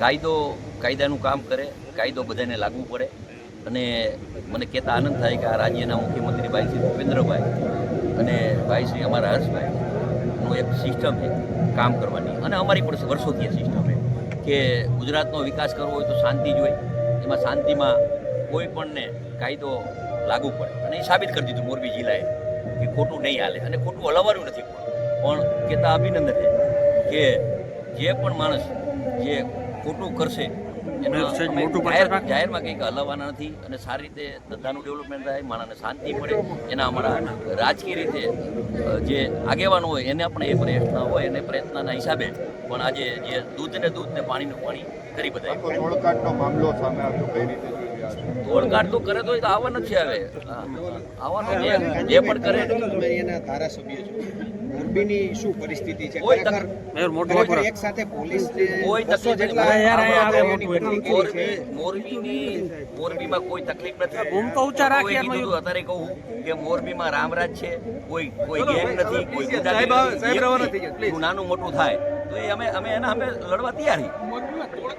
કાયદો, કાયદાનું કામ કરે, કાયદો બધાને લાગુ પડે. અને મને કહેતા આનંદ થાય કે આ રાજ્યના મુખ્યમંત્રી ભાઈ શ્રી ભૂપેન્દ્રભાઈ. અને ભાઈ શ્રી અમારા હર્ષભાઈનું એક સિસ્ટમ છે કામ કરવાની. અને અમારી પણ વર્ષોથી એ સિસ્ટમ છે કે ગુજરાતનો વિકાસ કરવો હોય તો શાંતિ જ હોય. એમાં શાંતિમાં કોઈ પણને કાયદો લાગુ પડે. અને એ સાબિત કરી દીધું મોરબી જિલ્લાએ કે ખોટું નહીં હાલે. અને ખોટું હલાવવાનું નથી પણ કહેતા અભિનંદન છે કે જે પણ માણસ જે ખોટું કરશે. જાહેરમાં કંઈક હલાવવાના નથી અને સારી રીતે ધંધાનું ડેવલપમેન્ટ થાય માણસને શાંતિ મળે એના અમારા રાજકીય રીતે જે આગેવાનો હોય એને પણ એ પ્રયત્ન હોય એને પ્રયત્નના હિસાબે પણ આજે જે દૂધને દૂધને દૂધ ને પાણીનું પાણી કરી બધા મામલો સામે આવ્યો કઈ રીતે? તોડકાટ તો કરે તો એ તો આવવાનું છે હવે આવવાનું જે પણ કરે. તમે એના ધારાસભ્ય છો. મોરબીની શું પરિસ્થિતિ છે? ખરેખર મેયર મોટું વાપરો. એક સાથે પોલીસ કોઈ તકલીફ જેટલા નથી. યાર, આવે મોટું ભરતી કરી છે. મોરબી મોરબીની મોરબીમાં કોઈ તકલીફ નથી. બૂમ તો ઊંચા રાખી કોઈ કીધું અત્યારે કહું કે મોરબીમાં રામરાજ છે. કોઈ કોઈ ગેંગ નથી કોઈ સાહેબ, સાહેબ, રવાના થઈ જાઓ, નાનું મોટું થાય. તો એ અમે અમે એના અમે લડવા તૈયાર છીએ.